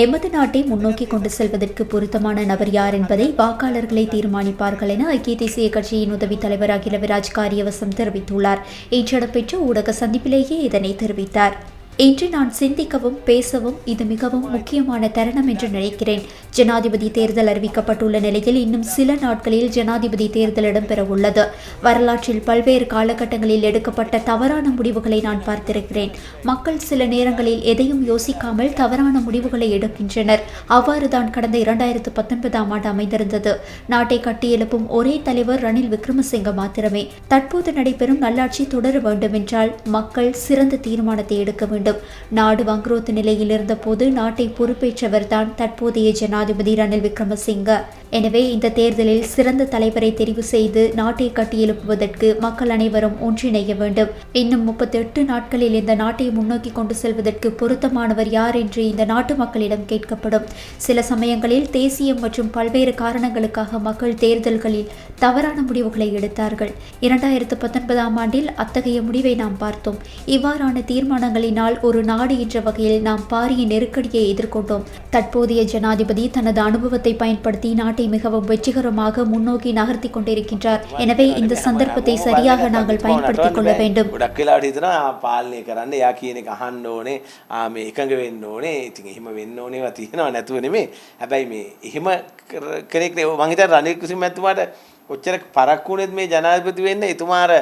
எமது நாட்டை முன்னோக்கி கொண்டு செல்வதற்கு பொருத்தமான நபர் யார் என்பதை வாக்காளர்களை தீர்மானிப்பார்கள் என ஐக்கிய தேசிய கட்சியின் உதவி தலைவர் அகிலவிராஜ் காரியவசம் தெரிவித்துள்ளார். இன்று இடம்பெற்ற ஊடக சந்திப்பிலேயே இதனை தெரிவித்தார். இன்று நான் சிந்திக்கவும் பேசவும் இது மிகவும் முக்கியமான தருணம் என்று நினைக்கிறேன். ஜனாதிபதி தேர்தல் அறிவிக்கப்பட்டுள்ள நிலையில் இன்னும் சில நாட்களில் ஜனாதிபதி தேர்தல் இடம்பெற உள்ளது. வரலாற்றில் பல்வேறு காலகட்டங்களில் எடுக்கப்பட்ட தவறான முடிவுகளை நான் பார்த்திருக்கிறேன். மக்கள் சில நேரங்களில் எதையும் யோசிக்காமல் தவறான முடிவுகளை எடுக்கின்றனர். அவ்வாறுதான் கடந்த இரண்டாயிரத்து பத்தொன்பதாம் ஆண்டு அமைந்திருந்தது. நாட்டை கட்டியெழுப்பும் ஒரே தலைவர் ரணில் விக்ரமசிங்க மாத்திரமே. தற்போது நடைபெறும் நல்லாட்சி தொடர வேண்டுமென்றால் மக்கள் சிறந்த தீர்மானத்தை எடுக்க வேண்டும். நாடு வங்குரோத்து நிலையில் இருந்தபோது நாட்டை பொறுப்பேற்றவர்தான் தற்போதைய ஜனாதிபதி ரணில் விக்ரமசிங்க. எனவே இந்த தேர்தலில் சிறந்த தலைவரை தெரிவு செய்து நாட்டை கட்டியெழுப்புவதற்கு மக்கள் அனைவரும் ஒன்றிணைய வேண்டும். இன்னும் முப்பத்தி எட்டு நாட்களில் இந்த நாட்டை முன்னோக்கி கொண்டு செல்வதற்கு பொருத்தமானவர் யார் என்று இந்த நாட்டு மக்களிடம் கேட்கப்படும். சில சமயங்களில் தேசியம் மற்றும் பல்வேறு காரணங்களுக்காக மக்கள் தேர்தல்களில் தவறான முடிவுகளை எடுத்தார்கள். இரண்டாயிரத்து பத்தொன்பதாம் ஆண்டில் அத்தகைய முடிவை நாம் பார்த்தோம். இவ்வாறான தீர்மானங்களினால் ஒரு நாடு என்ற வகையில் நாம் பாரிய நெருக்கடியை எதிர்கொண்டோம். தற்போதைய ஜனாதிபதி தனது அனுபவத்தை பயன்படுத்தி நாட்டை மிகவும் வெற்றிகரமாக முன்னோக்கி நகர்த்தி கொண்டிருக்கின்றார் எனவே இந்த சந்தர்ப்பத்தை சரியாக நாங்கள் பயன்படுத்திக் கொள்ள வேண்டும் ගොඩක් වෙලාට හිතනවා ආ, පාලනය කරන්න එයා කියන එක අහන්න ඕනේ ආ, මේ එකඟ වෙන්න ඕනේ ඉතින් එහෙම වෙන්න ඕනේවා තියෙනවා නැතුව නෙමෙයි හැබැයි මේ එහෙම කර- කෙනෙක් නේ මං හිතන්නේ රනිල් කුසිමැතිතුමාට ඔච්චර පරක්කු වුණෙත් මේ ජනාධිපති වෙන්න එතුමා අර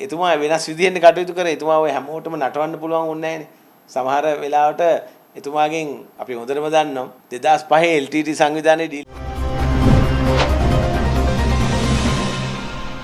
එතුමා වෙනස් විදිහෙන් කටයුතු කරේ එතුමා ඔය හැමෝටම නටවන්න පුළුවන් වුණේ නැහැනේ සමහර වෙලාවට එතුමාගෙන් අපි හොඳටම දන්නවා 2005 LTT සංවිධානයේ ඩීල්